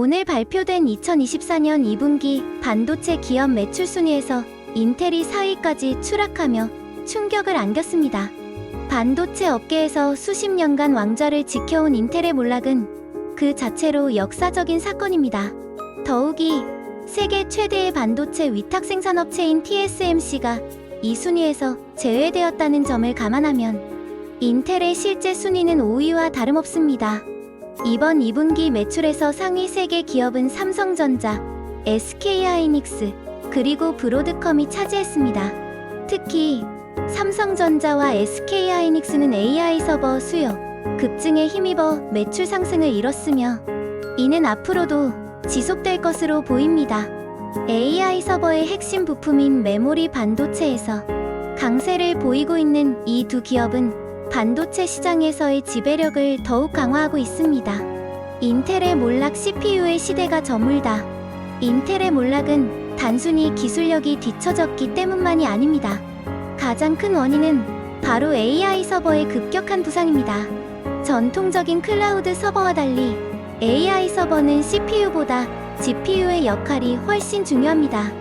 오늘 발표된 2024년 2분기 반도체 기업 매출 순위에서 인텔이 4위까지 추락하며 충격을 안겼습니다. 반도체 업계에서 수십 년간 왕좌를 지켜온 인텔의 몰락은 그 자체로 역사적인 사건입니다. 더욱이 세계 최대의 반도체 위탁 생산업체인 TSMC가 이 순위에서 제외되었다는 점을 감안하면 인텔의 실제 순위는 5위와 다름없습니다. 이번 2분기 매출에서 상위 3개 기업은 삼성전자, SK하이닉스, 그리고 브로드컴이 차지했습니다. 특히 삼성전자와 SK하이닉스는 AI 서버 수요 급증에 힘입어 매출 상승을 이뤘으며 이는 앞으로도 지속될 것으로 보입니다. AI 서버의 핵심 부품인 메모리 반도체에서 강세를 보이고 있는 이 두 기업은 반도체 시장에서의 지배력을 더욱 강화하고 있습니다. 인텔의 몰락 CPU의 시대가 저물다. 인텔의 몰락은 단순히 기술력이 뒤처졌기 때문만이 아닙니다. 가장 큰 원인은 바로 AI 서버의 급격한 부상입니다. 전통적인 클라우드 서버와 달리 AI 서버는 CPU보다 GPU의 역할이 훨씬 중요합니다.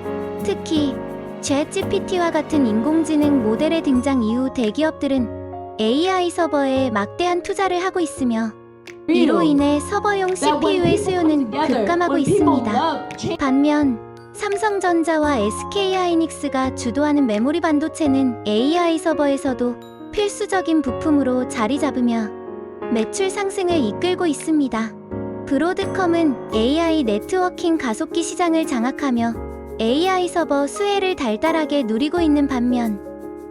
특히 챗GPT와 같은 인공지능 모델의 등장 이후 대기업들은 AI 서버에 막대한 투자를 하고 있으며 이로 인해 서버용 CPU의 수요는 급감하고 있습니다. 반면 삼성전자와 SK하이닉스가 주도하는 메모리 반도체는 AI 서버에서도 필수적인 부품으로 자리 잡으며 매출 상승을 이끌고 있습니다. 브로드컴은 AI 네트워킹 가속기 시장을 장악하며 AI 서버 수혜를 달달하게 누리고 있는 반면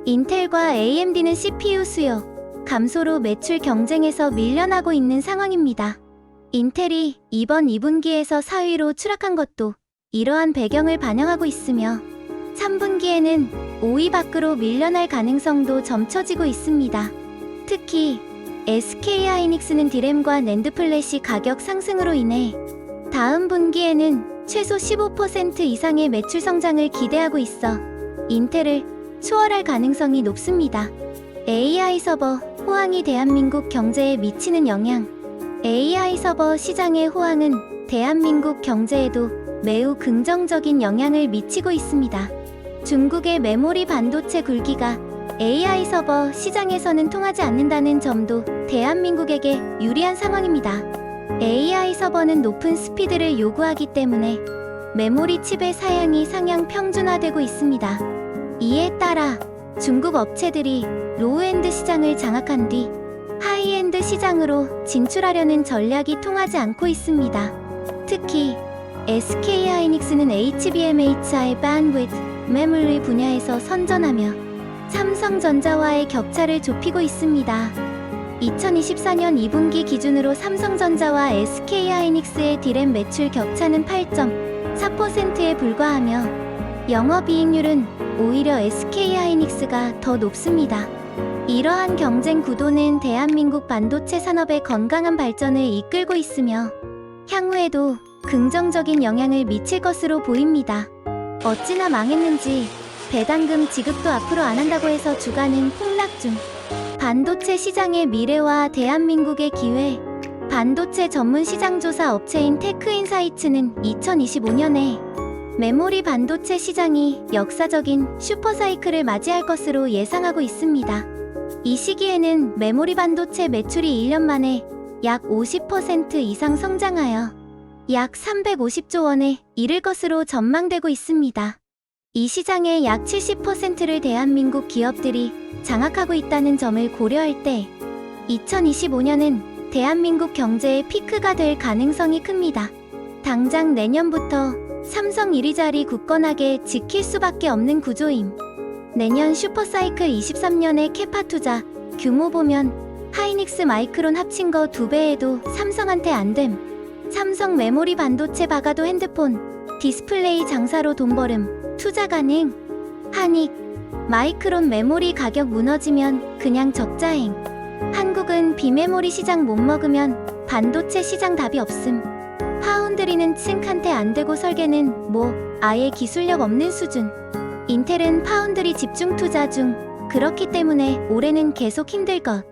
인텔과 AMD는 CPU 수요, 감소로 매출 경쟁에서 밀려나고 있는 상황입니다. 인텔이 이번 2분기에서 4위로 추락한 것도 이러한 배경을 반영하고 있으며 3분기에는 5위 밖으로 밀려날 가능성도 점쳐지고 있습니다. 특히 SK하이닉스는 디램과 낸드 플래시 가격 상승으로 인해 다음 분기에는 최소 15% 이상의 매출 성장을 기대하고 있어 인텔을 추월할 가능성이 높습니다. AI 서버 호황이 대한민국 경제에 미치는 영향 AI 서버 시장의 호황은 대한민국 경제에도 매우 긍정적인 영향을 미치고 있습니다. 중국의 메모리 반도체 굴기가 AI 서버 시장에서는 통하지 않는다는 점도 대한민국에게 유리한 상황입니다. AI 서버는 높은 스피드를 요구하기 때문에 메모리 칩의 사양이 상향 평준화되고 있습니다. 이에 따라 중국 업체들이 로우엔드 시장을 장악한 뒤 하이엔드 시장으로 진출하려는 전략이 통하지 않고 있습니다. 특히 SK하이닉스는 HBM/HI bandwidth 메모리 분야에서 선전하며 삼성전자와의 격차를 좁히고 있습니다. 2024년 2분기 기준으로 삼성전자와 SK하이닉스의 디램 매출 격차는 8.4%에 불과하며 영업이익률은 오히려 SK하이닉스가 더 높습니다. 이러한 경쟁 구도는 대한민국 반도체 산업의 건강한 발전을 이끌고 있으며 향후에도 긍정적인 영향을 미칠 것으로 보입니다. 어찌나 망했는지 배당금 지급도 앞으로 안 한다고 해서 주가는 폭락 중. 반도체 시장의 미래와 대한민국의 기회. 반도체 전문 시장 조사 업체인 테크인사이츠는 2025년에 메모리 반도체 시장이 역사적인 슈퍼사이클을 맞이할 것으로 예상하고 있습니다. 이 시기에는 메모리 반도체 매출이 1년 만에 약 50% 이상 성장하여 약 350조 원에 이를 것으로 전망되고 있습니다. 이 시장의 약 70%를 대한민국 기업들이 장악하고 있다는 점을 고려할 때 2025년은 대한민국 경제의 피크가 될 가능성이 큽니다. 당장 내년부터 삼성 1위 자리 굳건하게 지킬 수밖에 없는 구조임. 내년 슈퍼사이클 23년의 캐파 투자 규모 보면 하이닉스 마이크론 합친 거 두 배에도 삼성한테 안 됨. 삼성 메모리 반도체 박아도 핸드폰, 디스플레이 장사로 돈 벌음, 투자 가능. 한익, 마이크론 메모리 가격 무너지면 그냥 적자행. 한국은 비메모리 시장 못 먹으면 반도체 시장 답이 없음. 파운드리는 층한테 안 되고 설계는 뭐 아예 기술력 없는 수준. 인텔은 파운드리 집중 투자 중. 그렇기 때문에 올해는 계속 힘들 것.